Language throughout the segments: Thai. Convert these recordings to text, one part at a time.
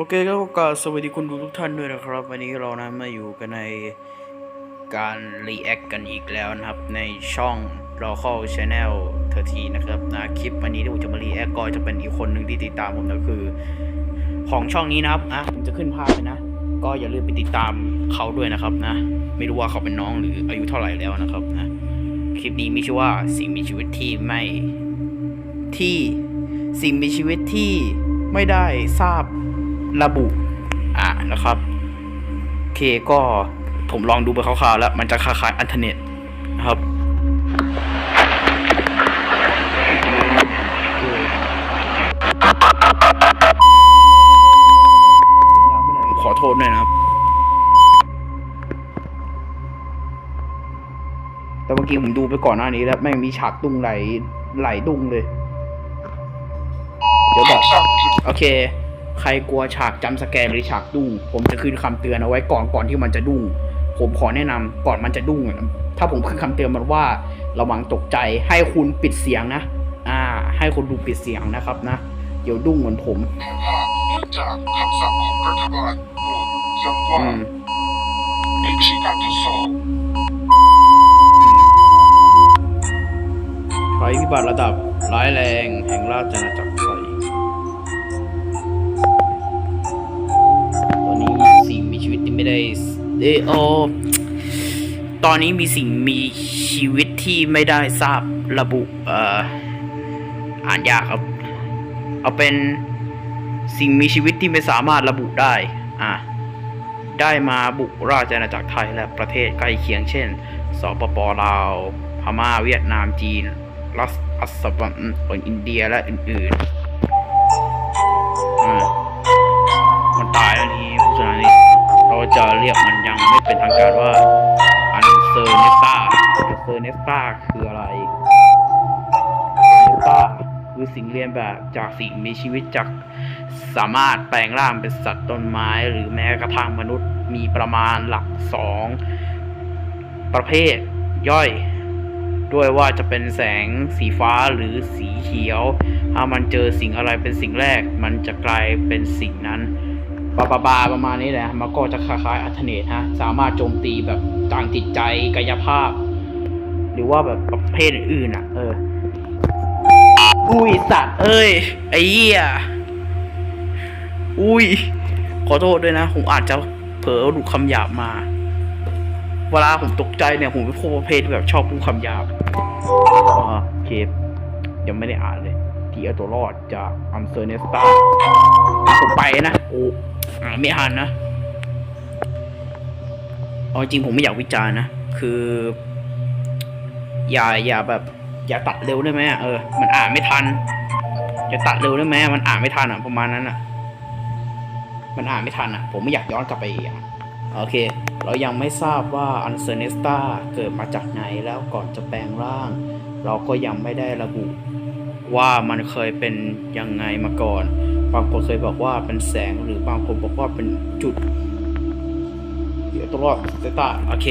โอเคก็กสวัสดีคุณดูทุกท่านด้วยนะครับ วันนี้เรานะมาอยู่กันในการรีแอคกันอีกแล้วนะครับ ในช่อง local channel 13นะครับนะคลิปวันนี้ที่ผมจะมารีแอคก็จะเป็นอีกคนหนึ่งที่ติดตามผมก็คือ ของช่องนี้นะครับอะผมจะขึ้นภาพเลยนะ ก็อย่าลืมไปติดตามเขาด้วยนะครับนะ ไม่รู้ว่าเขาเป็นน้องหรืออายุเท่าไหร่แล้วนะครับนะคลิปนี้มีชื่อว่าสิ่งมีชีวิตที่ไม่ที่สิ่งมีชีวิตที่ไม่ได้ทราบ ระบุ อ่านะครับโอเคก็ผมลองดูไปคร่าวๆแล้วมันจะคล้ายๆอันเทอร์เน็ตนะครับโอเคเสียงดังไปหน่อยขอโทษด้วยนะครับ แต่เมื่อกี้ผมดูไปก่อนหน้านี้แล้วแม่งมีฉากดุ้งไหลไหลดุ้งเลย เดี๋ยวบอกโอเค ใครกลัวฉากจำสแกนหรือฉากดุ้งผมจะขึ้นคำเตือนเอาไว้ก่อนก่อนที่มันจะดุ้งผมขอแนะนำก่อนมันจะดุ้งอะถ้าผมขึ้นคำเตือนมันว่าระวังตกใจให้คุณปิดเสียงนะ อ่า ให้คนดูปิดเสียงนะครับนะ เดี๋ยวดุ้งเหมือนผมเนื่องจากคำสั่งของรัฐบาลโปรดย้ำว่าอืมนี่ไม่ใช่การทดสอบภัยพิบัติระดับร้ายแรงแห่งราชอาณาจักร เออโอตอนนี้มีสิ่งมีชีวิตที่ไม่ได้ทราบระบุเอ่ออ่านยากครับเอาเป็นสิ่งมีชีวิตที่ไม่สามารถระบุได้อะได้มาบุกราชอาณาจักรไทยและประเทศใกล้เคียงเช่น สปปลาว พม่า เวียดนาม จีน รัสอัสสัมอินเดีย และอื่นๆมันตายแล้วนี้ผู้ชนะนี้เรา จะเรียกมันยังไม่เป็นทางการว่าอันเซอร์เนสตาอันเซอร์เนสตาคืออะไรเนสตาคือสิ่งเรียนแบบจากสิ่งมีชีวิตจากสามารถแปลงร่างเป็นสัตว์ต้นไม้หรือแม้กระทั่งมนุษย์มีประมาณหลักสองประเภทย่อย ด้วยว่าจะเป็นแสงสีฟ้าหรือสีเขียว ถ้ามันเจอสิ่งอะไรเป็นสิ่งแรก มันจะกลายเป็นสิ่งนั้น บาบาบาประมาณนี้แหละมันก็จะคล้ายๆอัลเทเนตฮะสามารถโจมตีแบบทางจิตใจกายภาพ หรือว่าแบบประเภทอื่นอะ เออ อุ้ยสัตว์เอ้ย ไอ้เหี้ยอุ้ย ขอโทษด้วยนะ ผมอาจจะเผลอหลุดคำหยาบมา เวลาผมตกใจเนี่ย ผมเป็นพวกประเภทแบบชอบพูดคำหยาบอ่าโอเคยังไม่ได้อ่านเลย ที่เอาตัวรอดจากอัมเซอร์เนสตาผมไปนะ โอ้ อ่านไม่อ่านนะเอาจริงผมไม่อยากวิจารณ์นะ คือ อย่าอย่าแบบ อย่าตัดเร็วได้ไหมอะเออ มันอ่านไม่ทัน อย่าตัดเร็วได้ไหมมันอ่านไม่ทันอะประมาณนั้นอะ มันอ่านไม่ทันอะ ผมไม่อยากย้อนกลับไปอีกอะโอเค เรายังไม่ทราบว่าอันเซเนสตาเกิดมาจากไหนแล้วก่อนจะแปลงร่าง เราก็ยังไม่ได้ระบุว่ามันเคยเป็นยังไงมาก่อน บางคนเคยบอกว่าเป็นแสงหรือบางคนบอกว่าเป็นจุด เดี๋ยวต้องรอดเซตาโอเค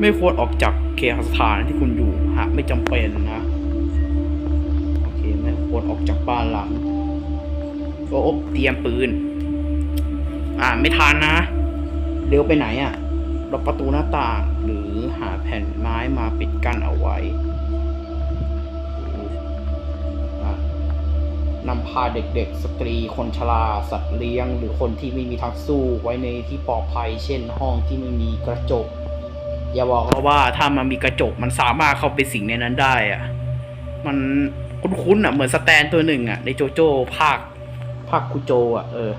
ไม่ควรออกจากเคหสถานที่คุณอยู่หากไม่จำเป็นนะโอเคไม่ควรออกจากบ้านหลังโอ้เตรียมปืน อ่าไม่ทันนะเร็วไปไหนอะ่ะล็อกประตูหน้าต่างหรือหาแผ่นไม้มาปิดกั้นเอาไว้ นำพาเด็กๆ สตรี คนชรา สัตว์เลี้ยง หรือคนที่ไม่มีทางสู้ไว้ในที่ปลอดภัย เช่น ห้องที่ไม่มีกระจก อย่าบอกเราว่าถ้ามันมีกระจกมันสามารถเข้าไปสิงในนั้นได้อะมันคุ้นๆอะเหมือนสแตนตัวหนึ่งอะในโจโจ้ภาคภาคคุโจอะเออ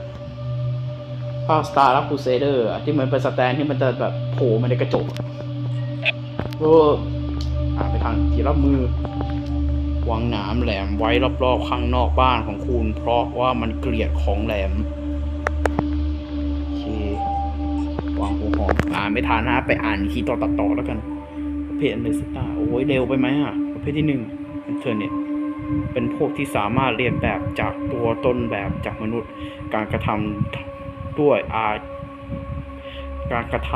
ภาคสตาร์และคูเซเดอร์ที่เหมือนเป็นสแตนที่มันจะแบบโผล่มาในกระจกโอ้อ่าไปทางทีละมือ วางหนามแหลมไว้รอบๆข้างนอกบ้านของคุณ เพราะว่ามันเกลียดของแหลมโอเควางหัวหอมอ่านไม่ทันนะไปอ่านอีกทีต่อตัดต่อแล้วกัน ประเภทอันเดอร์สตาโอ้ยเร็วไปไหมอะ ประเภทที่หนึ่งอินเทอร์เน็ตเป็นพวกที่สามารถเรียนแบบจากตัวต้นแบบจากมนุษย์ การกระทำด้วยอาการกระท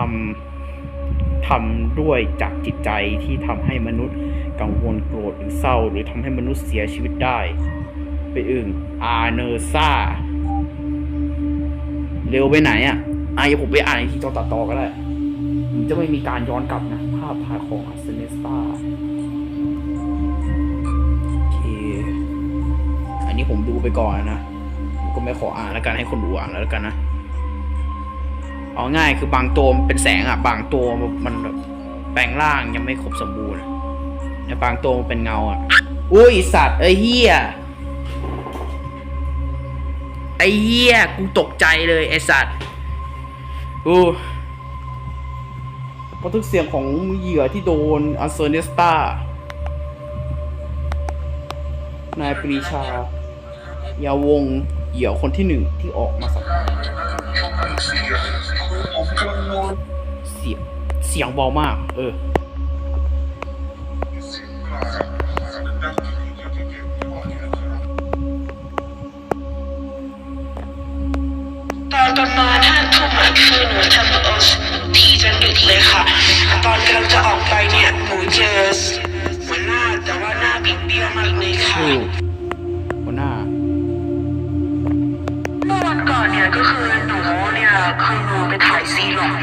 ำทำด้วยจากจิตใจที่ทำให้มนุษย์ กังวลโกรธหรือเศร้า หรือทำให้มนุษย์เสียชีวิตได้ ไปอึ่งอาเนอร์ซาเร็วไปไหนอะอะเดี๋ยผมไปอ่านอีกทีตอนตัดต่อก็ได้มันจะไม่มีการย้อนกลับนะ ภาพถ่ายของอาร์เซเนสตาโอเค อันนี้ผมดูไปก่อนนะผมก็ไม่ขออ่านแล้วกันให้คนดูอ่านแล้วกันนะ เอาง่ายคือบางตัวมันเป็นแสงอะ บางตัวมันแปลงร่างยังไม่ครบสมบูรณ์ อะแต่บางตัวมันเป็นเงาอะ อุ้ยสัตว์เอ้ยเฮียไอ้เฮียกูตกใจเลยไอ้สัตว์โอ้บันทึกเสียงของเหยื่อที่โดนอัลเซเนสตานายปรีชา ยาวงศ์เหยื่อคนที่หนึ่งที่ออกมาสักเสียผมกำลังนอนเสียงเสียงเบามาก เออ ตอนประมาณห้าทุ่มอะคือหนูทำโอทีจนดึกเลยค่ะ ตอนกำลังจะออกไปเนี่ยหนูเจอหัวหน้าแต่ว่าหน้าบิดเบี้ยวมากเลยค่ะชื่อหัวหน้าเมื่อวันก่อนเนี่ยก็คือหนูเนี่ยคือหนูไปถ่ายซีรีส์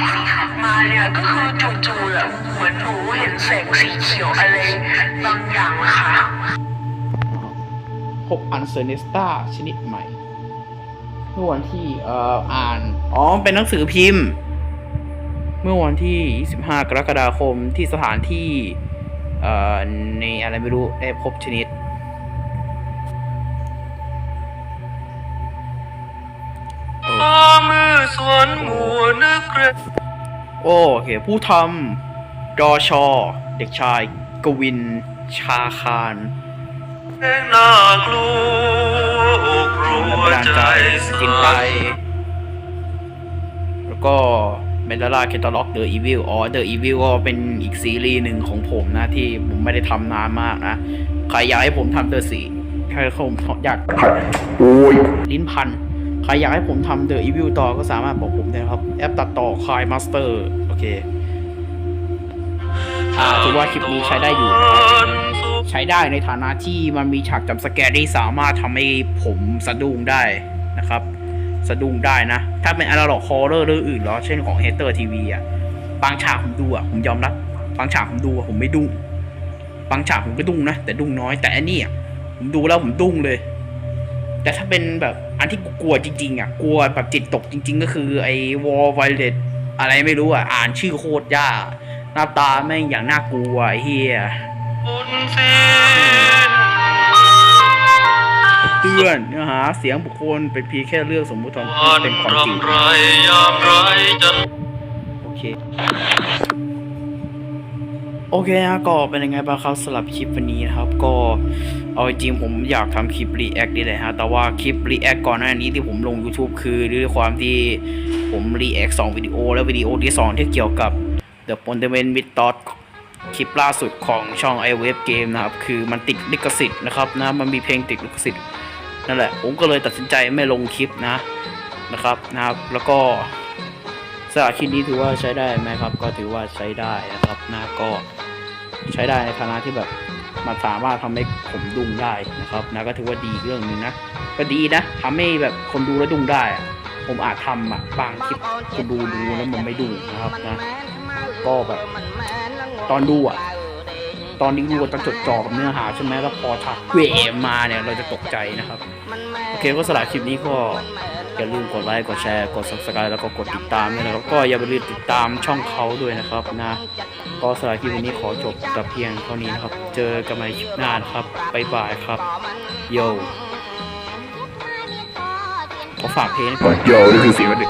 มาเนี่ยก็คือจู่ๆอะเหมือนหนูเห็นแสงสีเขียวอะไรบางอย่างอะค่ะพบอันเซอร์เนสตาชนิดใหม่ เมื่อวันที่เอ่ออ่าน อ๋อ เป็นหนังสือพิมพ์ เมื่อวันที่ 25 กรกฎาคมที่สถานที่ เอ่อ ในอะไรไม่รู้ ได้พบชนิดมือสวนหมูนึกเรโอเค ผู้ทำดอชอ เด็กชาย กวิน ชาคาร งน่ากลัวกลั แรงวบันดาลใจใจกินไปแล้วก็เมดาลาเคตาล็อกเดอะอีวิลอ๋อเดอะอีวิลก็เป็นอีกซีรีส์หนึ่งของผมนะ ที่ผมไม่ได้ทำนานมากนะ ใครอยากให้ผมทำเดอะสีใครผมอยากโอ้ยลิ้นพันใครอยากให้ผมทำเดอะอีวิลต่อก็สามารถบอกผมได้นะครับ แอปตัดต่อคายมาสเตอร์โอเคอ่าถือว่าคลิปนี้ใช้ได้อยู่นะครับ ใช้ได้ในฐานะที่มันมีฉากจำสแกร์ที่สามารถทำให้ผมสะดุ้งได้นะครับ สะดุ้งได้นะ ถ้าเป็นอนาล็อกคอร์เรอร์เรื่องอื่นหรอเช่นของเฮเตอร์ทีวีอะบางฉากผมดูอะผมยอมรับบางฉากผมดูอะผมไม่ดุ้งบางฉากผมก็ดุ้งนะ แต่ดุ้งน้อยแต่อันนี้อะผมดูแล้วผมดุ้งเลย แต่ถ้าเป็นแบบอันที่กลัวจริง ๆ อะ กลัวแบบจิตตกจริง ๆ ก็คือไอ้วอลไวเลตอะไรไม่รู้อะ อ่านชื่อโคตรยากหน้าตาแม่งอย่างน่ากลัวเฮีย เตือนเนื้อหาเสียงบุคคลเป็นเพียงแค่เรื่องสมมุติวันเป็นความจริงรำไรยามไรจันโอเค โอเคนะก็เป็นยังไงบ้างครับสำหรับคลิปวันนี้นะครับ ก็เอาจริงๆผมอยากทำคลิปรีแอคนี่แหละฮะแต่ว่าคลิปรีแอคก่อนหน้านี้ที่ผมลง YouTube คือด้วยความที่ผมรีแอคสองวิดีโอ แล้ววิดีโอที่สองที่เกี่ยวกับ The p o คลิปล่าสุดของช่อง i w a v e Game นะครับ คือมันติดลิขสิทธิ์นะครับนะมันมีเพลงติดลิขสิทธิ์นั่นแหละผมก็เลยตัดสินใจไม่ลงคลิปนะนะครับนะครับ แล้วก็สำหรับคลิปนี้ถือว่าใช้ได้ไหมครับ ก็ถือว่าใช้ได้นะครับนะก็ใช้ได้ในฐานะที่แบบมันสามารถทำให้ผมดุ้งได้นะครับนะก็ถือว่าดีเรื่องหนึงนะก็ดีนะทำให้แบบคนดูแล้วดุ้งได้ ผมอาจทำอะบางคลิปคนดูดูแล้วมันไม่ดุ้งนะครับนะก็แบบ ตอนดูอะ ตอนนี้ดูจะจดจ่อกับเนื้อหาใช่ไหมแล้วพอถักเวมาเนี่ยเราจะตกใจนะครับ โอเคก็สำหรับคลิปนี้ก็อย่าลืมกดไลค์กดแชร์กด subscribe แล้วก็กดติดตามด้วยนะครับก็อย่าลืมติดตามช่องเขาด้วยนะครับนะก็สำหรับคลิปนี้ขอจบแต่เพียงเท่านี้นะครับ เจอกันใหม่คลิปหน้านครับบ๊ายบายครับโยขอฝากเพลงก่อนโยนี่คือเสียงมันเด็กโอ้ย